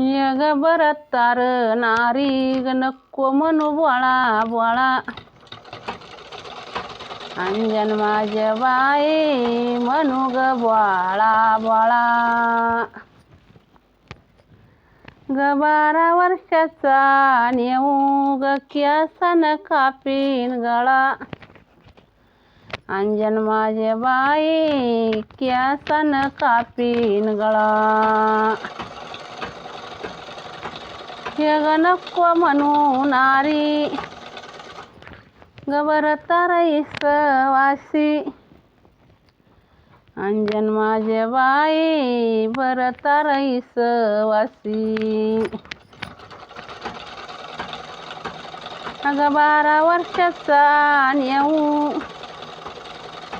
यग बर तार नारी ग नको म्हणू बोळा बोळा. अंजन माझ्या बाई म्हणू ग बोळा बोळा. ग बारा वर्षाचा नेऊ ग केसन कापीन गळा. अंजन माझे बाई केसन कापीन गळा. हे ग नको म्हणू नारी गबर तरईस वासी अंजन माझे बाई बर तरईस वासी अगं बारा वर्षाचा येऊ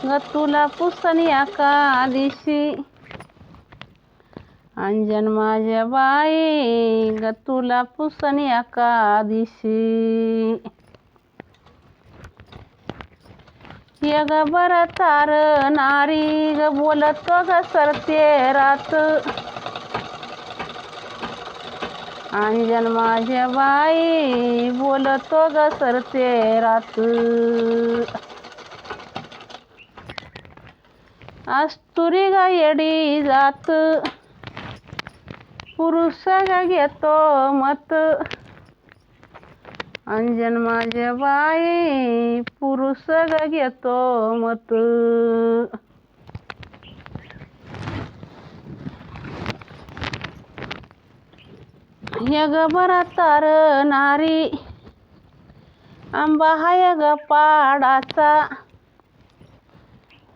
ग तुला पुसण्या का दिशी अंजन माझ्या बाई ग तुला पुसण्या का दिशी ये ग बर तार नारी ग बोलतो ग सरते रात. अंजन माझ्या बाई बोलतो ग सरते रात. अस्तुरी ग येडी जात. पुरुष ग घेतो मत अंजन माझ्या बाई पुरुष ग घेतो मत हे ग बरा तार नारी आंबा हा यग पाडाचा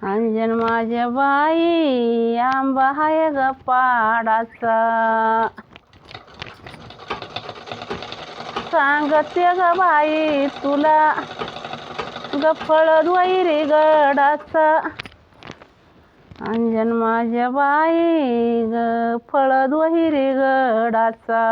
अंजन माझ्या बाई आंबा हाय ग पाडाचा. सांगते ग बाई तुला ग फळ द्वैरी गडाचा. अंजन माझ्या बाई ग फळ द्वैरी गडाचा.